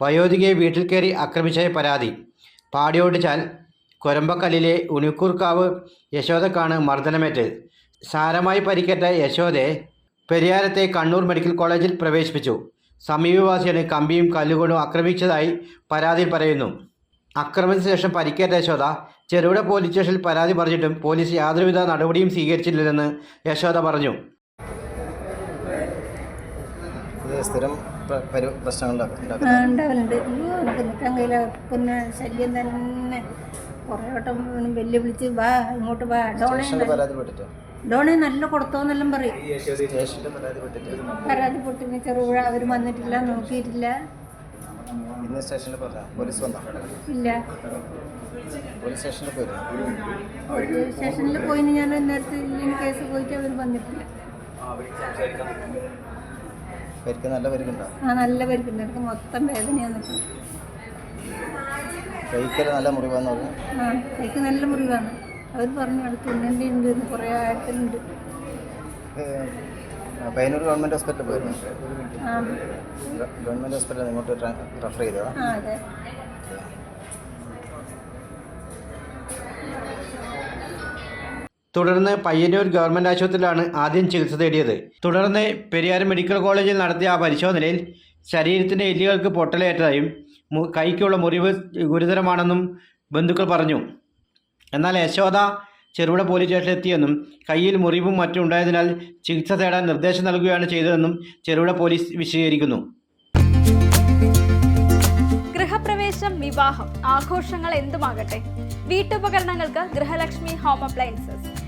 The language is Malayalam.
വയോധികയെ വീട്ടിൽ കയറി ആക്രമിച്ചായ പരാതി. പാടിയോടിച്ചാൽ കൊരമ്പക്കല്ലിലെ ഉണിക്കൂർക്കാവ് യശോദക്കാണ് മർദ്ദനമേറ്റത് സാരമായി പരിക്കേറ്റ യശോദയെ പെരിയാരത്തെ കണ്ണൂർ മെഡിക്കൽ കോളേജിൽ പ്രവേശിപ്പിച്ചു. സമീപവാസിയാണ് കമ്പിയും കല്ലുകൊണ്ടും ആക്രമിച്ചതായി പരാതിയിൽ പറയുന്നു. ആക്രമണത്തിന് ശേഷം പരിക്കേറ്റ യശോദ ചെറുകിട പോലീസ് സ്റ്റേഷനിൽ പരാതി പറഞ്ഞിട്ടും പോലീസ് യാതൊരുവിധ നടപടിയും സ്വീകരിച്ചില്ലെന്ന് യശോദ പറഞ്ഞു. സ്ഥിരം ഉണ്ടാവലുണ്ട്. അയ്യോ എനിക്ക് നിൽക്കാൻ കഴിയില്ല. പിന്നെ ശല്യം തന്നെ. കുറേ വട്ടം വെല്ലുവിളിച്ച് വാ ഇങ്ങോട്ട് വാ ഡോണെ ഡോണെ നല്ല കൊടുത്തോന്നെല്ലാം പറയും. സ്റ്റേഷനിൽ പരാതിപ്പെട്ടിട്ട് പരാതി പൊട്ടിന് ചെറുപുഴ അവർ വന്നിട്ടില്ല നോക്കിയിട്ടില്ല. ഇന്ന് സ്റ്റേഷനിൽ പോലീസ് ഇല്ല. പോലീസ് സ്റ്റേഷനിൽ പോയിരുന്നു പോലീസ് സ്റ്റേഷനിൽ പോയിന് ഞാൻ നേരത്തെ കേസ് പോയിട്ട് അവർ വന്നിട്ടില്ല. പരിക്ക് നല്ല പരിക്കുണ്ടോ? ആ നല്ല പരിക്കുണ്ട്. എനിക്ക് മൊത്തം വേദനയാണ് കൈക്കൽ നല്ല മുറിവാന്ന് പറഞ്ഞു. ആ എനിക്ക് നല്ല മുറിവാണ്. അവർ പറഞ്ഞു ഉണ്ണേണ്ടി ഉണ്ട് കുറേ ആഴത്തിലുണ്ട് പയ്യന്നൂർ ഗവൺമെന്റ് ഹോസ്പിറ്റലിൽ പോയിരുന്നു. ഗവൺമെന്റ് ഹോസ്പിറ്റലിൽ ഇങ്ങോട്ട് റെഫർ ചെയ്തോ തുടർന്ന് പയ്യന്നൂർ ഗവൺമെന്റ് ആശുപത്രിയിലാണ് ആദ്യം ചികിത്സ തേടിയത്. തുടർന്ന് പെരിയാർ മെഡിക്കൽ കോളേജിൽ നടത്തിയ പരിശോധനയിൽ ശരീരത്തിന്റെ എല്ലുകൾക്ക് പൊട്ടലേറ്റതായും കൈക്കുള്ള മുറിവ് ഗുരുതരമാണെന്നും ബന്ധുക്കൾ പറഞ്ഞു. എന്നാൽ യശോദ ചെറുപുഴ പോലീസ് സ്റ്റേഷനിൽ എത്തിയെന്നും കയ്യിൽ മുറിവും മറ്റും ഉണ്ടായതിനാൽ ചികിത്സ തേടാൻ നിർദ്ദേശം നൽകുകയാണ് ചെയ്തതെന്നും ചെറുപുഴ പോലീസ് വിശദീകരിക്കുന്നു. ഗൃഹപ്രവേശം വിവാഹം. ആഘോഷങ്ങൾ എന്തുമാകട്ടെ? വീട്ടുപകരണങ്ങൾക്ക് Grihalakshmi home appliances.